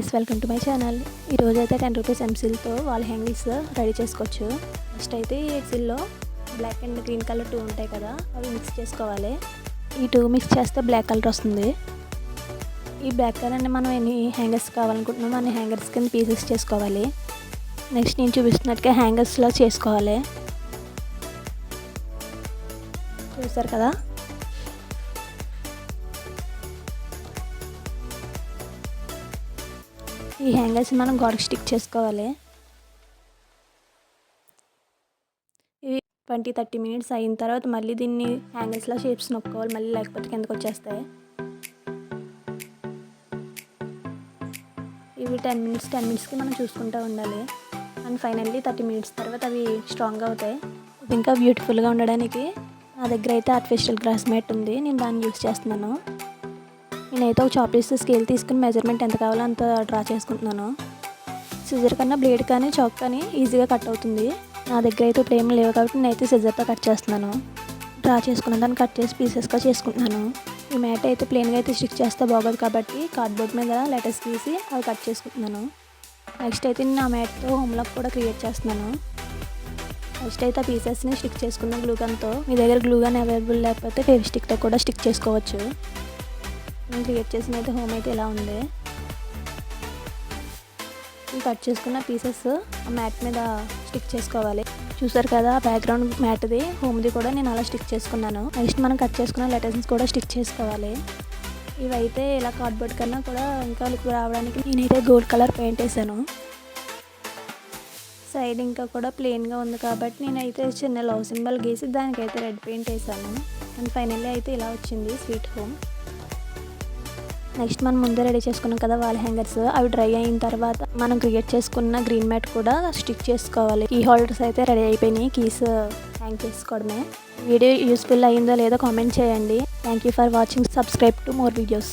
Welcome to my channel. ఈరోజు అయితే ten rupees ఎంసిల్తో వాల్ హ్యాంగిల్స్ రెడీ చేసుకోవచ్చు. ఫస్ట్ అయితే ఈ ఎక్సిల్లో black and green colour two ఉంటాయి కదా అవి మిక్స్ చేసుకోవాలి. ఈ టూ మిక్స్ చేస్తే బ్లాక్ కలర్ వస్తుంది. ఈ బ్లాక్ కలర్ని మనం ఎన్ని హ్యాంగర్స్ కావాలనుకుంటున్నామో అన్ని హ్యాంగర్స్ కింద పీసెస్ చేసుకోవాలి. నెక్స్ట్ నేను చూపిస్తున్నట్టుగా హ్యాంగర్స్లో చేసుకోవాలి. చూసారు కదా? ఈ హ్యాంగర్స్ మనం గోడకు స్టిక్ చేసుకోవాలి. ఇవి ట్వంటీ థర్టీ మినిట్స్ అయిన తర్వాత మళ్ళీ దీన్ని హ్యాంగర్స్లో షేప్స్ నొక్కోవాలి. మళ్ళీ లేకపోతే కిందకు వచ్చేస్తాయి. ఇవి టెన్ మినిట్స్ టెన్ మినిట్స్కి మనం చూసుకుంటూ ఉండాలి. అండ్ ఫైనల్లీ థర్టీ మినిట్స్ తర్వాత అవి స్ట్రాంగ్ అవుతాయి. ఇది ఇంకా బ్యూటిఫుల్గా ఉండడానికి నా దగ్గర అయితే ఆర్టిఫిషియల్ గ్రాస్ మ్యాట్ ఉంది. నేను దాన్ని యూస్ చేస్తున్నాను. నేనైతే ఒక చాప్లీస్ స్కేల్ తీసుకుని మెజర్మెంట్ ఎంత కావాలో అంత డ్రా చేసుకుంటున్నాను. సిజర్ కన్నా బ్లేడ్ కానీ చాక్ కానీ ఈజీగా కట్ అవుతుంది. నా దగ్గర అయితే ఇప్పుడు ఏమి లేవు కాబట్టి నేనైతే సిజర్తో కట్ చేస్తున్నాను. డ్రా చేసుకున్న దాన్ని కట్ చేసి పీసెస్గా చేసుకుంటున్నాను. ఈ మ్యాట్ అయితే ప్లెయిన్గా అయితే స్టిక్ చేస్తే బాగోదు కాబట్టి కార్డ్బోర్డ్ మీద లెటర్స్ తీసి అవి కట్ చేసుకుంటున్నాను. నెక్స్ట్ అయితే నేను ఆ మ్యాట్తో హోమ్లాక్ కూడా క్రియేట్ చేస్తున్నాను. నెక్స్ట్ అయితే ఆ పీసెస్ని స్టిక్ చేసుకున్న గ్లూగన్తో మీ దగ్గర గ్లూగన్ అవైలబుల్ లేకపోతే ఫేవ్ స్టిక్తో కూడా స్టిక్ చేసుకోవచ్చు. నేను క్రియేట్ చేసిన అయితే హోమ్ అయితే ఇలా ఉంది? కట్ చేసుకున్న పీసెస్ ఆ మ్యాట్ మీద స్టిక్ చేసుకోవాలి. చూసారు కదా బ్యాక్గ్రౌండ్ మ్యాట్ది హోమ్ది కూడా నేను అలా స్టిక్ చేసుకున్నాను. నెక్స్ట్ మనం కట్ చేసుకున్న లెటర్స్ కూడా స్టిక్ చేసుకోవాలి. ఇవైతే ఇలా కార్డ్బోర్డ్ కన్నా కూడా ఇంకా లుక్ రావడానికి నేనైతే గోల్డ్ కలర్ పెయింట్ వేసాను. సైడ్ ఇంకా కూడా ప్లెయిన్గా ఉంది కాబట్టి నేనైతే చిన్న లవ్ సింబల్ గీసి దానికైతే రెడ్ పెయింట్ వేసాను. అండ్ ఫైనల్లీ అయితే ఇలా వచ్చింది స్వీట్ హోమ్ నెక్స్ట్ మనం ముందే రెడీ చేసుకున్నాం కదా వాల్ హ్యాంగర్స్. అవి డ్రై అయిన తర్వాత మనం క్రియేట్ చేసుకున్న గ్రీన్ మ్యాట్ కూడా స్టిక్ చేసుకోవాలి. కీ హోల్డర్స్ అయితే రెడీ అయిపోయినాయి. కీస్ హ్యాంగ్ చేసుకోవడమే వీడియో యూస్ఫుల్ అయిందో లేదో కామెంట్ చేయండి. Thank you for watching subscribe to more videos